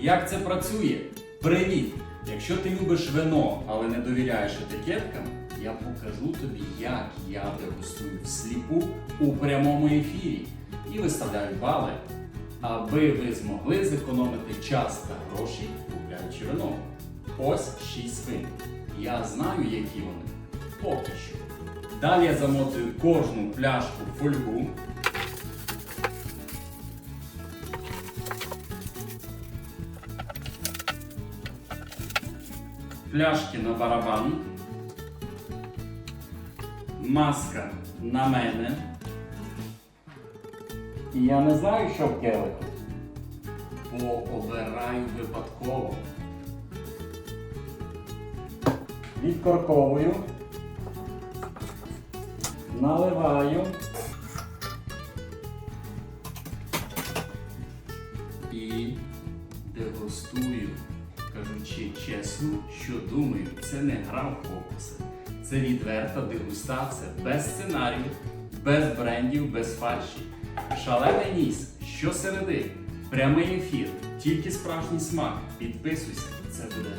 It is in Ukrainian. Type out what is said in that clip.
Як це працює? Привіт! Якщо ти любиш вино, але не довіряєш етикеткам, я покажу тобі, як я дегустую всліпу у прямому ефірі і виставляю бали, аби ви змогли зекономити час та гроші, купляючи вино. Ось 6 вин. Я знаю, які вони. Поки що. Далі я замотую кожну пляшку фольгу. Пляшки на барабан. Маска на мене. І я не знаю, що в келиху. Бо обираю випадково. Відкорковую. Наливаю. І дегустую, кажучи чесно, що думаю, це не гра в фокуси. Це відверта дегустація без сценаріїв, без брендів, без фальші. Шалений ніс, щосереди, прямий ефір, тільки справжній смак. Підписуйся, це буде.